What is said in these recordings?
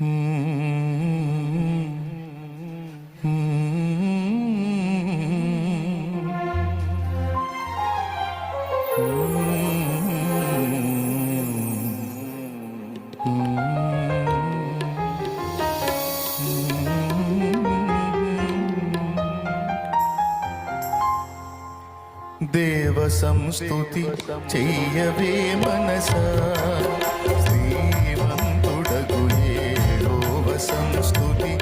దేవ సంస్తుతి చెయ్యవే మనస. misunderstood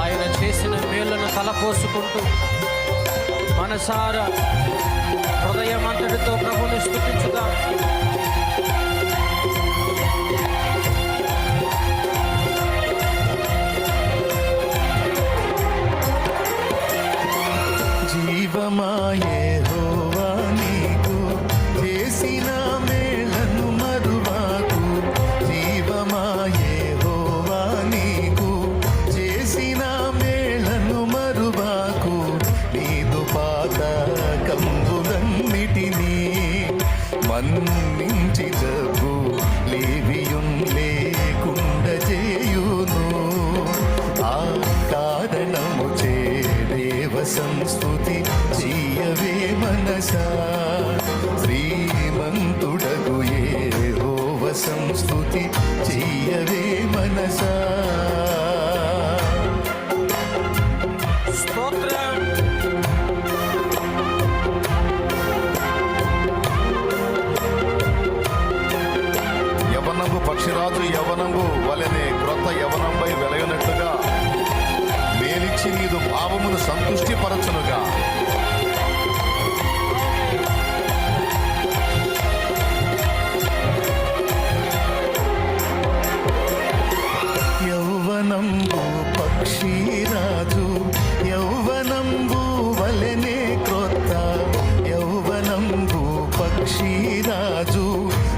ఆయన చేసిన మేళ్ళను తలపోసుకుంటూ మనసారా హృదయం అంతటితో ప్రభుని స్థుతించుదాం మనసా శ్రీమంతుడగు ఏహోవ సంస్కృతి చెయ్యవే మనసా. స్తోత్రం పక్షిరాజు యవనంబు వలెనే క్రొత్త యవనంపై వెలగనట్టుగా మేలిచ్చి నీదు భావమును సంతుష్టి పక్షిరాజు యౌవనంబు వలెనే క్రొత్త. యౌవనంబు పక్షిరాజు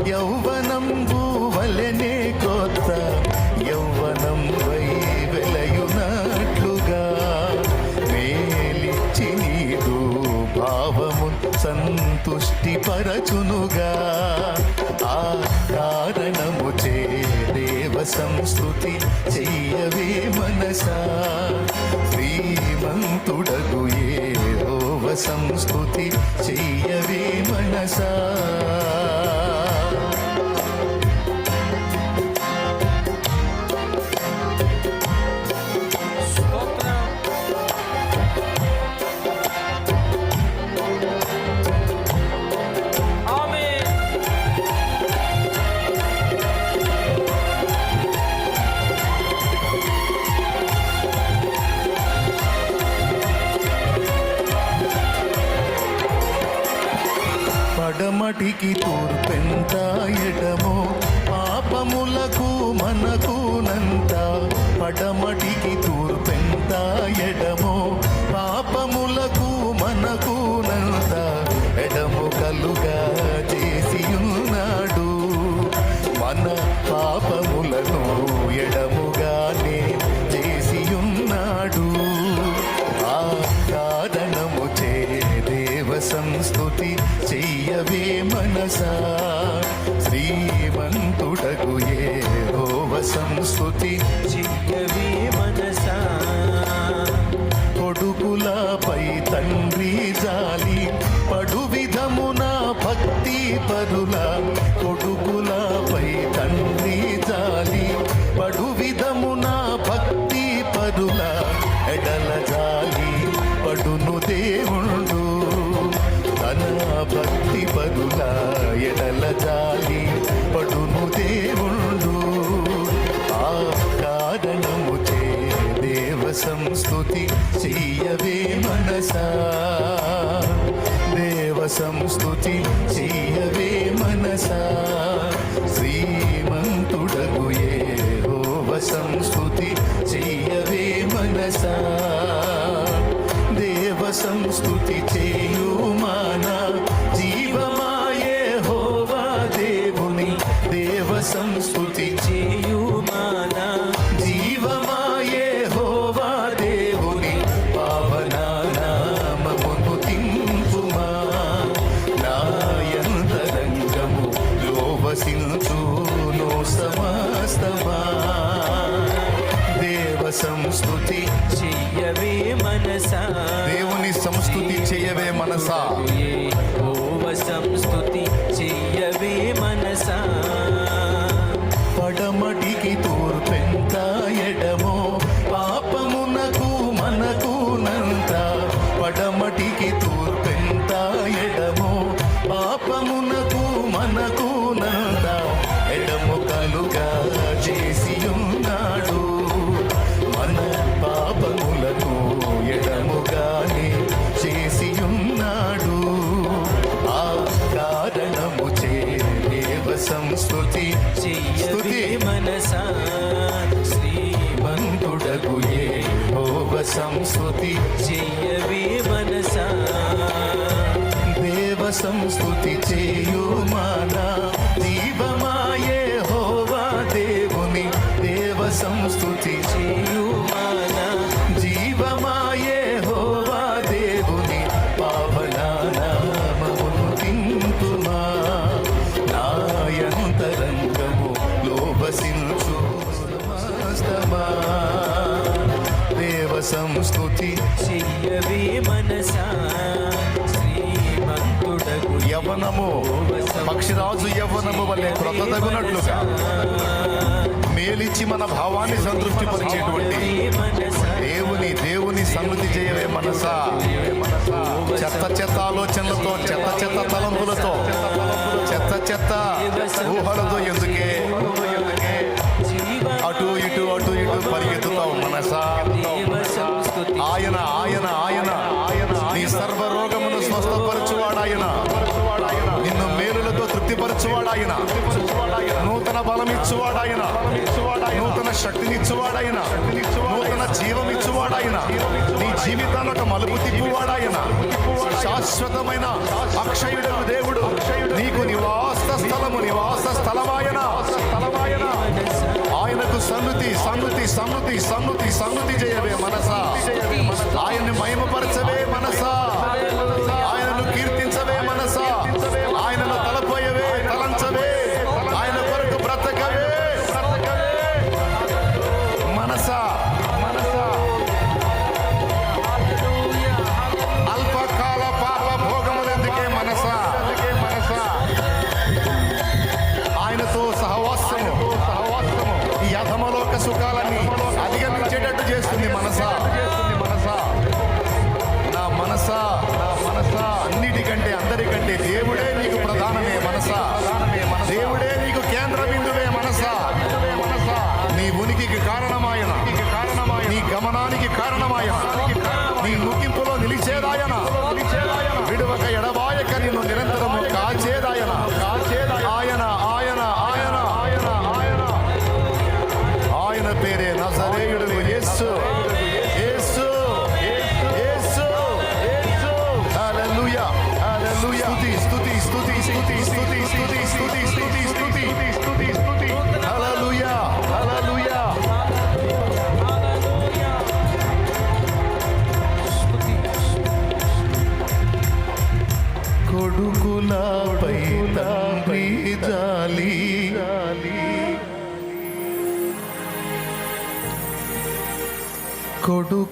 యౌవనంబు వలెనే క్రొత్త. యౌవనం వై వెలయునట్లుగా మేలిచ్చి నీదు భావము సంతుష్టి పరచునుగా ఆ కారణము చే దేవ సంస్కృతి చెయ్యి మనసా శ్రీమంతుడగు ఏహోవ సంస్కృతి చెయ్యవే మనసా? పడమటికి తూర్పెంత ఎడమో పాపములకు మనకునంత పడమటికి తూర్పెంత ఎడమో పాపములకు మనకు సంస్కృతి చిక్కవి మనస. కొడుకులపై తండ్రి జాలి. చేసా దేవ సంస్థుతి చేయవే మనసా? శ్రీమంతుడగు ఏవ సంస్థుతి చేయవే మనసా? దేవ సంస్థుతి చేయు మానా సంస్థుతి స్థుతి మనసా శ్రీమంతుడకు ఏ భోవ సంస్థుతి చెయ్యవే మనసా దేవ సంస్థుతి చేయు మానా. దీపమాయే హోవా దేవుని. దేవ సంస్థుతి చేయు మా యవనము పక్షిరాజు యవనము వల్లే క్రొత్తదగునట్లుగా. మేలిచ్చి మన భావాన్ని సంతృప్తి పరిచేటువంటి దేవుని దేవుని సన్నిధి చేయవే మనసా. చెత్త చెత్త ఆలోచనలతో చెత్త చెత్త తలంపులతో చెత్త చెత్త ఊహలతో ఎందుకు బలమిచ్చువాడాయన నూతన శక్తినిచ్చువాడాయన నూతన జీవమిచ్చువాడాయన నీ జీవితాన్ని ఒక మలుపు తిప్పువాడాయన శాశ్వతమైన అక్షయుడు దేవుడు నీకు నివాస స్థలము నివాస స్థలమాయన. ఆయనకు సన్నుతి సన్నుతి సన్నుతి సన్నుతి సన్నుతి చేయవే మనసా. ఆయన్ని మహిమపరచవే మనసా. இடுவகை இடவாய்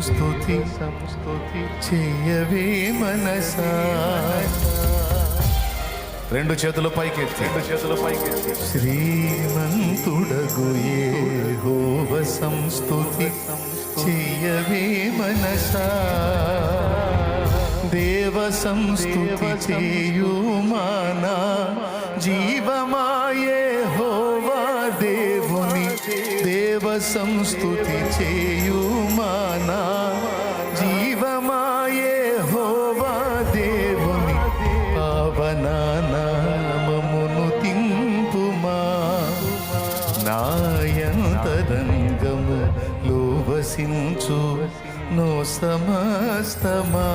సంస్తుతి సంస్తుతి చేయవే మనసా. రెండు చేతులు పైకెత్తి. రెండు చేతులు పైకెత్తి. శ్రీమంతుడగు హోవ సంస్తుతి చేయవే మనసా. దేవ సంస్తుతి చేయుమానా జీవమాయే హోవా దేవుని. దేవ సంస్తుతి నివసించు నో సమస్తమా?